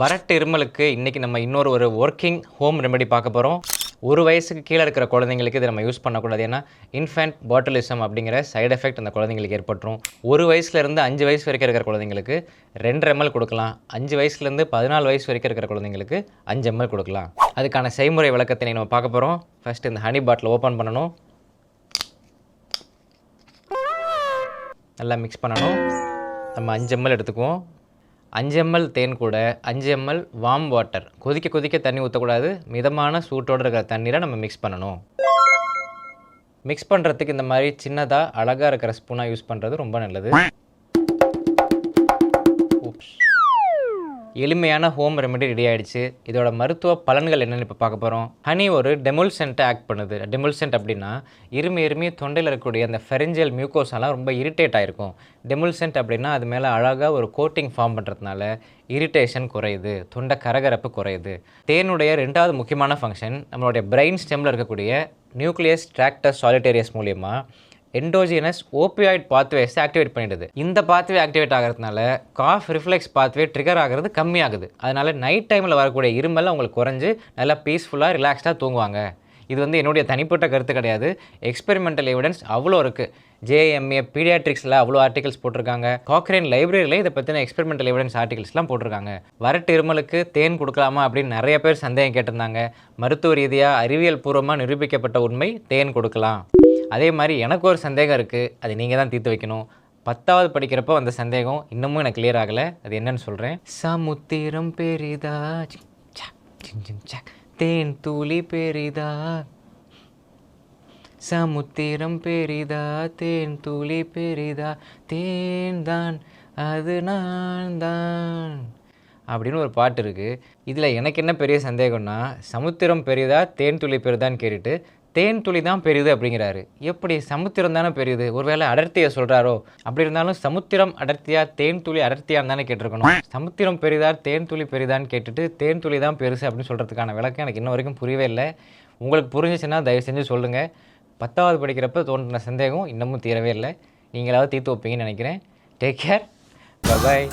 வறட்டு இருமலுக்கு இன்றைக்கி நம்ம இன்னொரு ஒரு ஒர்க்கிங் ஹோம் ரெமெடி பார்க்க போகிறோம் ஒரு வயசுக்கு கீழே இருக்கிற குழந்தைங்களுக்கு இதை நம்ம யூஸ் பண்ணக்கூடாது. ஏன்னா இன்ஃபேண்ட் பாட்டிலிசம் அப்படிங்கிற சைடு எஃபெக்ட் அந்த குழந்தைங்களுக்கு ஏற்பட்டுரும். ஒரு வயசுலேருந்து அஞ்சு வயசு வரைக்கும் இருக்கிற குழந்தைங்களுக்கு ரெண்டு எம்எல் கொடுக்கலாம். அஞ்சு வயசுலேருந்து பதினாலு வயசு வரைக்கும் இருக்கிற குழந்தைங்களுக்கு அஞ்சு எம்எல் கொடுக்கலாம். அதுக்கான செய்முறை விளக்கத்தை நம்ம பார்க்க போகிறோம் ஃபஸ்ட்டு இந்த ஹனி பாட்டில் ஓப்பன் பண்ணணும். நல்லா மிக்ஸ் பண்ணணும். நம்ம அஞ்சு எம்எல் எடுத்துக்குவோம். அஞ்சு எம்எல் தேன் கூட அஞ்சு எம்எல் வார்ம் வாட்டர் கொதிக்க கொதிக்க தண்ணி ஊற்றக்கூடாது மிதமான சூட்டோடு இருக்கிற தண்ணீரை நம்ம மிக்ஸ் பண்ணணும். மிக்ஸ் பண்ணுறதுக்கு இந்த மாதிரி சின்னதாக அழகாக இருக்கிற ஸ்பூனாக யூஸ் பண்ணுறது ரொம்ப நல்லது. எளிமையான ஹோம் ரெமெடி ரெடி ஆகிடுச்சு இதோட மருத்துவ பலன்கள் என்னென்னு இப்போ பார்க்க போகிறோம் ஹனி ஒரு டெமுல்சென்ட்டை ஆக்ட் பண்ணுது. டெமுல்சென்ட் அப்படின்னா இருமி இருமி தொண்டையில் இருக்கக்கூடிய அந்த ஃபெரிஞ்சல் மியூக்கோஸெல்லாம் ரொம்ப இரிட்டேட் ஆகிருக்கும் டெமுல்சென்ட் அப்படின்னா அது மேலே அழகாக ஒரு கோட்டிங் ஃபார்ம் பண்ணுறதுனால இரிட்டேஷன் குறையுது. தொண்டை கரகரப்பு குறையுது. தேனுடைய ரெண்டாவது முக்கியமான ஃபங்க்ஷன் நம்மளுடைய பிரெயின் ஸ்டெம்மில் இருக்கக்கூடிய நியூக்ளியஸ் டிராக்டர் சாலிட்டேரியஸ் மூலியமாக எண்டோஜினஸ் ஓபியாய்ட் பாத்வேஸை ஆக்டிவேட் பண்ணிடுது. இந்த பாத்வே ஆக்டிவேட் ஆகிறதுனால காஃப் ரிஃப்ளெக்ஸ் பாத்வே ட்ரிகர் ஆகிறது கம்மியாகுது. அதனால நைட் டைமில் வரக்கூடிய இருமல் உங்களுக்கு குறைஞ்சு நல்லா பீஸ்ஃபுல்லாக ரிலாக்ஸ்டாக தூங்குவாங்க. இது வந்து என்னுடைய தனிப்பட்ட கருத்து கிடையாது. எக்ஸ்பெரிமெண்டல் எவிடன்ஸ் அவ்வளோ இருக்குது ஜேஎம்ஏ பீடியாட்ரிக்ஸில் அவ்வளோ ஆர்டிகல்ஸ் போட்டிருக்காங்க. காக்ரேன் லைப்ரரியில் இதை பற்றின எக்ஸ்பெரிமெண்டல் எவிடன்ஸ் ஆர்டிகல்ஸ்லாம் போட்டிருக்காங்க. வரட்டு இருமலுக்கு தேன் கொடுக்கலாமா அப்படின்னு நிறைய பேர் சந்தேகம் கேட்டிருந்தாங்க. மருத்துவ ரீதியாக அறிவியல் பூர்வமாக நிரூபிக்கப்பட்ட உண்மை தேன் கொடுக்கலாம். அதே மாதிரி எனக்கு ஒரு சந்தேகம் இருக்குது அது நீங்கள் தான் தீர்த்து வைக்கணும். பத்தாவது படிக்கிறப்போ அந்த சந்தேகம் இன்னமும் எனக்கு கிளியர் ஆகலை. அது என்னன்னு சொல்கிறேன் சமுத்திரம் பெரிதா? தேன் துளி பெரிதா? சமுத்திரம் பெரிதா? தேன் துளி பெரிதா? தேன் தான் அது நான் தான். அப்படின்னு ஒரு பாட்டு இருக்குது இதில் எனக்கு என்ன பெரிய சந்தேகம்னா சமுத்திரம் பெரிதா? தேன் துளி பெரிதான்னு கேட்டுட்டு தேன் துளி தான் பெரியது அப்படிங்கிறாரு. எப்படி சமுத்திரம் தானே பெரியுது? ஒருவேளை அடர்த்தியை சொல்கிறாரோ அப்படி இருந்தாலும் சமுத்திரம் அடர்த்தியா தேன் துளி அடர்த்தியான்னு தானே கேட்டிருக்கணும். சமுத்திரம் பெரிதா தேன் துளி பெரிதான்னு கேட்டுட்டு தேன் துளி தான் பெருசு அப்படின்னு சொல்கிறதுக்கான விளக்கம் எனக்கு இன்ன வரைக்கும் புரியவே இல்லை. உங்களுக்கு புரிஞ்சிச்சுன்னா தயவு செஞ்சு சொல்லுங்கள் பத்தாவது படிக்கிறப்ப தோன்றின சந்தேகம் இன்னமும் தீரவே இல்லை. நீங்களாவது தீர்த்து வைப்பீங்கன்னு நினைக்கிறேன். Take care bye